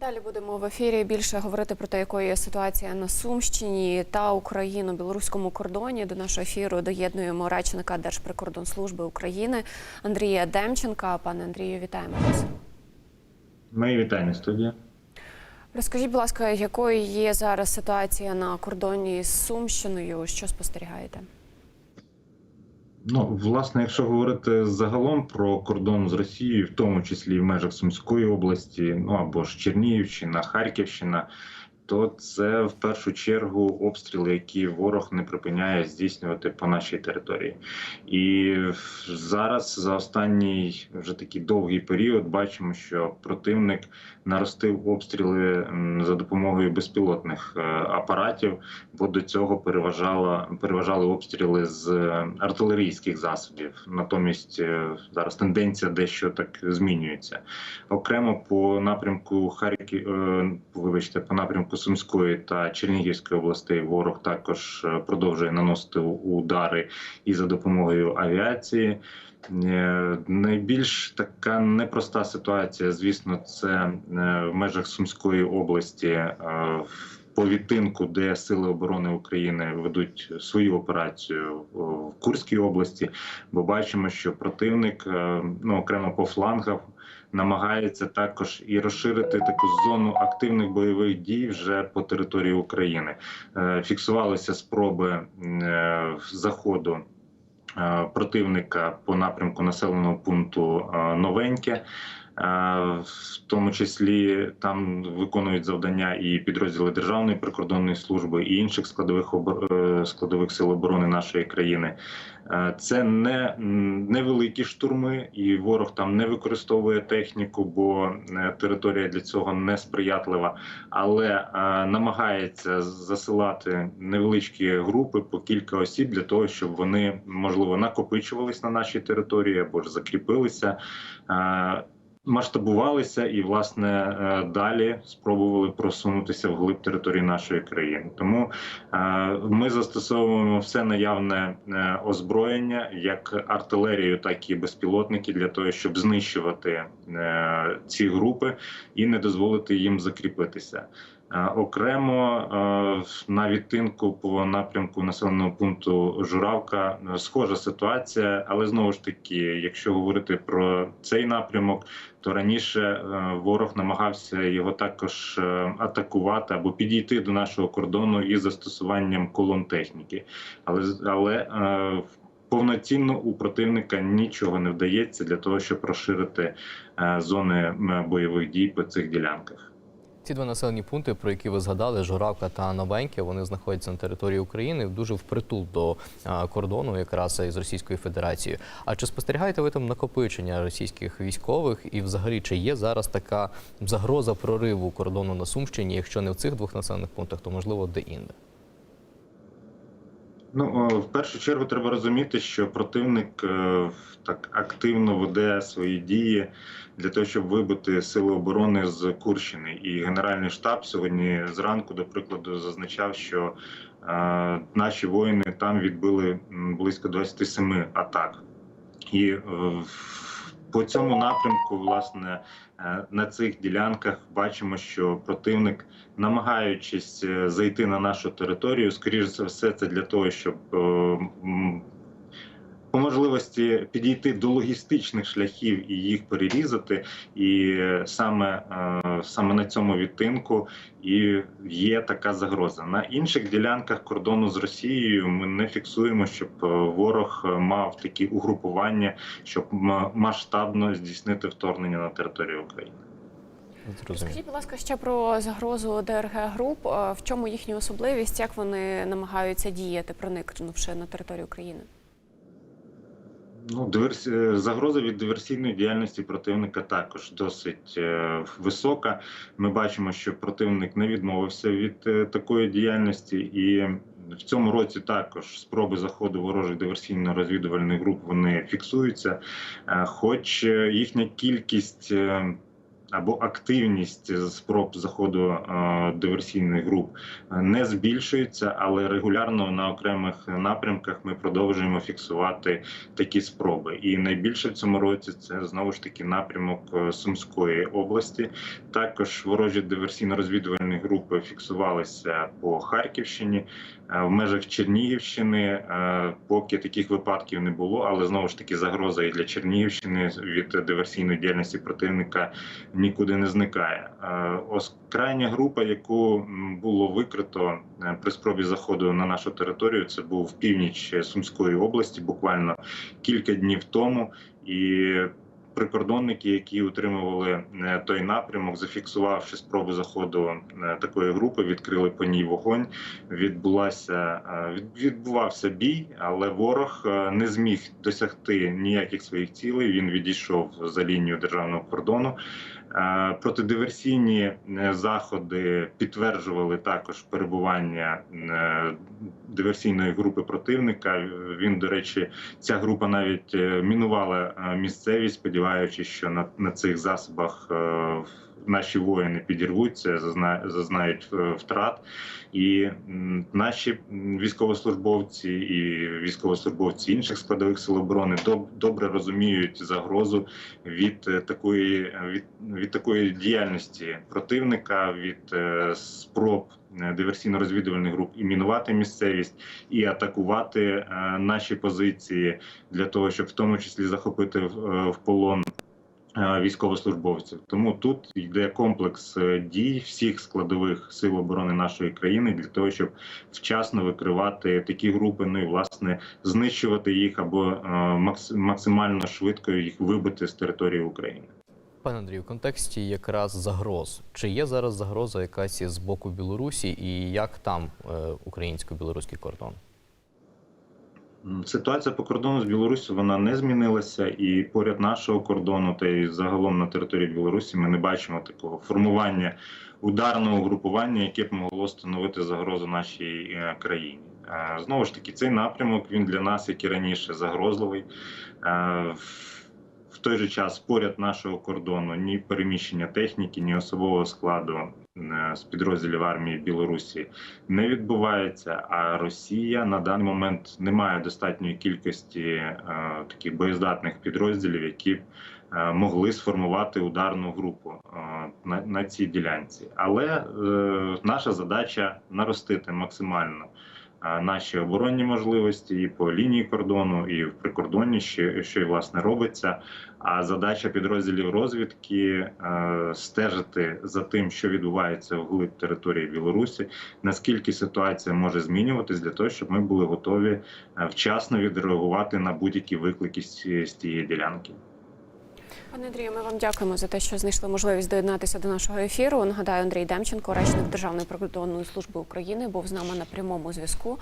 Далі будемо в ефірі більше говорити про те, якою є ситуація на Сумщині та Україно-білоруському кордоні. До нашого ефіру доєднуємо речника Держприкордонслужби України Андрія Демченка. Пане Андрію, вітаємо вас. Мої вітання студія. Розкажіть, будь ласка, якою є зараз ситуація на кордоні з Сумщиною? Що спостерігаєте? Ну, власне, якщо говорити загалом про кордон з Росією, в тому числі в межах Сумської області, ну або ж Чернігівщина, Харківщина, то це в першу чергу обстріли, які ворог не припиняє здійснювати по нашій території. І зараз за останній вже такий довгий період бачимо, що противник наростив обстріли за допомогою безпілотних е, апаратів, бо до цього переважали обстріли з е, артилерійських засобів. Натомість е, зараз тенденція дещо так змінюється. Окремо по напрямку Харків, вибачте, по напрямку Сумської та Чернігівської областей ворог також е, продовжує наносити удари і за допомогою авіації. Е, Найбільш така непроста ситуація, звісно, це е, в межах Сумської області. в По відтинку, де сили оборони України ведуть свою операцію в Курській області, бо бачимо, що противник ну окремо по флангах намагається також і розширити таку зону активних бойових дій вже по території України. Е, Фіксувалися спроби е, заходу е, противника по напрямку населеного пункту Новеньке. В тому числі там виконують завдання і підрозділи Державної прикордонної служби і інших складових обор- е, складових сил оборони нашої країни. Е, Це не невеликі штурми, і ворог там не використовує техніку, бо е, територія для цього не сприятлива, але намагається засилати невеличкі групи по кілька осіб для того, щоб вони можливо накопичувались на нашій території або ж закріпилися. Масштабувалися і власне е, далі спробували просунутися вглиб території нашої країни. Тому е, ми застосовуємо все наявне е, озброєння, як артилерію, так і безпілотники, для того, щоб знищувати ці групи і не дозволити їм закріпитися. Окремо на відтинку по напрямку населеного пункту Журавка схожа ситуація, але знову ж таки, якщо говорити про цей напрямок, то раніше е, ворог намагався його також е, атакувати або підійти до нашого кордону із застосуванням колон техніки, але але е, повноцінно у противника нічого не вдається для того, щоб розширити зони бойових дій по цих ділянках. Ці два населені пункти, про які ви згадали, Журавка та Новеньке, вони знаходяться на території України дуже впритул до кордону, якраз із Російською Федерацією. А чи спостерігаєте ви там накопичення російських військових? І взагалі чи є зараз така загроза прориву кордону на Сумщині? Якщо не в цих двох населених пунктах, то можливо де інде? Ну, в першу чергу треба розуміти, що противник е, так активно веде свої дії для того, щоб вибити сили оборони з Курщини. І Генеральний штаб сьогодні зранку, до прикладу, зазначав, що е, наші воїни там відбили близько 27 атак. І е, по цьому напрямку, власне, на цих ділянках бачимо, що противник, намагаючись е, зайти на нашу територію, скоріш за все, це для того, щоб е, по можливості підійти до логістичних шляхів і їх перерізати, і е, саме, е, саме на цьому відтинку і є така загроза. На інших ділянках кордону з Росією ми не фіксуємо, щоб е, ворог мав такі угрупування, щоб масштабно здійснити вторгнення на територію України. Скажіть, будь ласка, ще про загрозу ДРГ груп. В чому їхня особливість? Як вони намагаються діяти, проникнувши на територію України? Ну, диверсі... е, загроза від диверсійної діяльності противника також досить е, висока. Ми бачимо, що противник не відмовився від е, такої діяльності, і в цьому році також спроби заходу ворожих диверсійно-розвідувальних груп вони фіксуються. Е, хоч е, їхня кількість. Або активність спроб заходу е, диверсійних груп е, не збільшується, але регулярно на окремих напрямках ми продовжуємо фіксувати такі спроби. І найбільше в цьому році це знову ж таки напрямок е, Сумської області. Також ворожі диверсійно-розвідувальні групи фіксувалися по Харківщині. В межах Чернігівщини поки таких випадків не було, але знову ж таки загроза і для Чернігівщини від диверсійної діяльності противника нікуди не зникає. Е, Ось крайня група, яку було викрито е, при спробі заходу на нашу територію, це був північ Сумської області, буквально кілька днів тому. І прикордонники, які утримували е, той напрямок, зафіксувавши спробу заходу такої групи, відкрили по ній вогонь. Відбулася відбувався бій, але ворог не зміг досягти ніяких своїх цілей. Він відійшов за лінію державного кордону. Е, Протидиверсійні е, заходи підтверджували також перебування е, диверсійної групи противника. Він, до речі, ця група навіть мінувала місцевість, сподіваючись, що на, на цих засобах е, наші воїни підірвуться, зазна, зазнають е, втрат. І наші військовослужбовці і військовослужбовці інших складових сил оборони доб- добре розуміють загрозу від е, такої від, від такої діяльності противника, від е, спроб е, диверсійно-розвідувальних груп і мінувати місцевість, і атакувати е, наші позиції для того, щоб в тому числі захопити е, в полон. Е, Військовослужбовців тому тут йде комплекс е, дій всіх складових сил оборони нашої країни для того, щоб вчасно викривати такі групи, ну і власне знищувати їх або е, максимально швидко їх вибити з території України. Пане Андрію, в контексті якраз загроз. Чи є зараз загроза якась з боку Білорусі, і як там українсько-білоруський кордон? Ситуація по кордону з Білорусі вона не змінилася, і поряд нашого кордону, та й загалом на території Білорусі, ми не бачимо такого формування ударного групування, яке б могло становити загрозу нашій е, країні. Е, Знову ж таки, цей напрямок він для нас, як і раніше, загрозливий. Е, в- той же час поряд нашого кордону ні переміщення техніки, ні особового складу з підрозділів армії Білорусі не відбувається. А Росія на даний момент не має достатньої кількості е, таких боєздатних підрозділів, які б е, могли сформувати ударну групу е, на, цій ділянці. Але е, наша задача наростити максимально. Наші оборонні можливості і по лінії кордону, і в прикордонні, що, що і власне робиться. А задача підрозділів розвідки стежити за тим, що відбувається вглиб території Білорусі, наскільки ситуація може змінюватись для того, щоб ми були готові е, вчасно відреагувати на будь-які виклики з тієї ділянки. Пане Андрію, ми вам дякуємо за те, що знайшли можливість доєднатися до нашого ефіру. Нагадаю, Андрій Демченко, речник Державної прикордонної служби України, був з нами на прямому зв'язку.